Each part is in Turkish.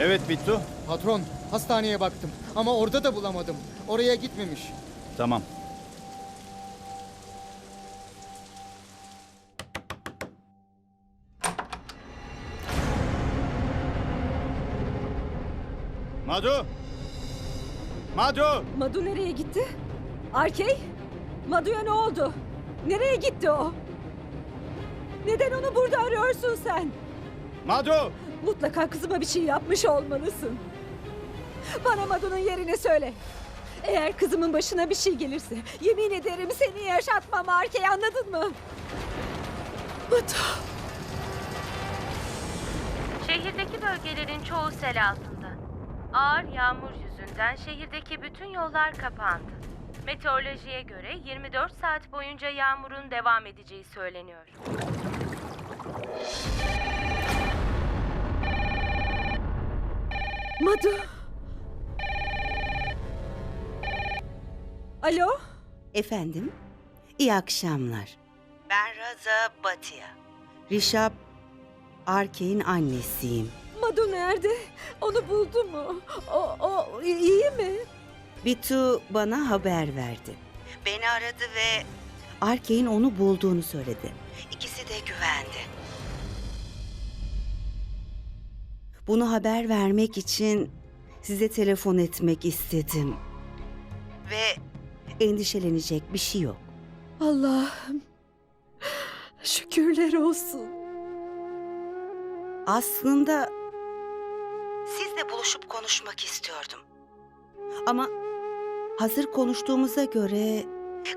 Evet Bittu. Patron, hastaneye baktım ama orada da bulamadım. Oraya gitmemiş. Tamam. Madu! Madu! Madu nereye gitti? Arkey? Madu'ya ne oldu? Nereye gitti o? Neden onu burada arıyorsun sen? Madu! Mutlaka kızıma bir şey yapmış olmalısın. Bana Madu'nun yerini söyle. Eğer kızımın başına bir şey gelirse yemin ederim seni yaşatmam Arkey anladın mı? Madu. Şehirdeki bölgelerin çoğu sel altında. Ağır yağmur yüzünden şehirdeki bütün yollar kapandı. Meteorolojiye göre 24 saat boyunca yağmurun devam edeceği söyleniyor. Madu. Alo? Efendim, iyi akşamlar. Ben Raza Batia. Rişap Arkey'in annesiyim. Madu nerede? Onu buldu mu? O, o iyi mi? Bitu bana haber verdi. Beni aradı ve Arkey'in onu bulduğunu söyledi. İkisi de güvende. Bunu haber vermek için size telefon etmek istedim. Ve endişelenecek bir şey yok. Allah'ım. Şükürler olsun. Aslında sizle buluşup konuşmak istiyordum. Ama hazır konuştuğumuza göre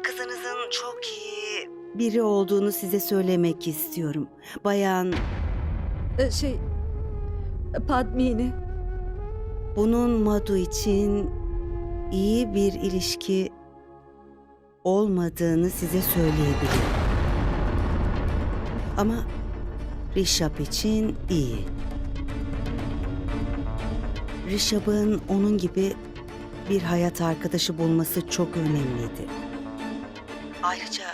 kızınızın çok iyi biri olduğunu size söylemek istiyorum. Bayan Ee, şey... Padmini. bunun Madu için iyi bir ilişki olmadığını size söyleyebilirim. Ama Rişap için iyi. Rişap'ın onun gibi bir hayat arkadaşı bulması çok önemliydi. Ayrıca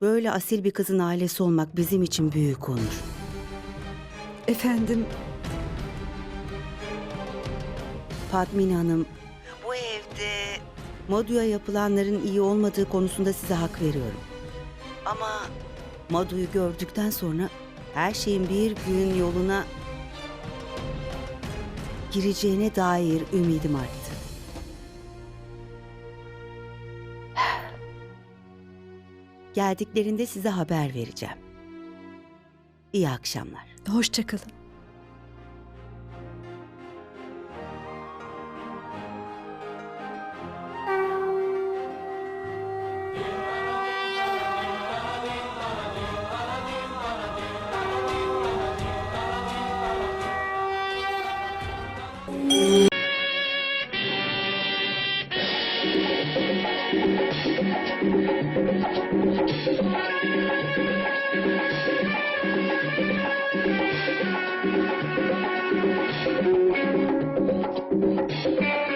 böyle asil bir kızın ailesi olmak bizim için büyük onur. Efendim, Padmini Hanım, bu evde Madu'ya yapılanların iyi olmadığı konusunda size hak veriyorum. Ama Madu'yu gördükten sonra her şeyin bir gün yoluna gireceğine dair ümidim arttı. Geldiklerinde size haber vereceğim. İyi akşamlar. Hoşçakalın. Müzik Thank you.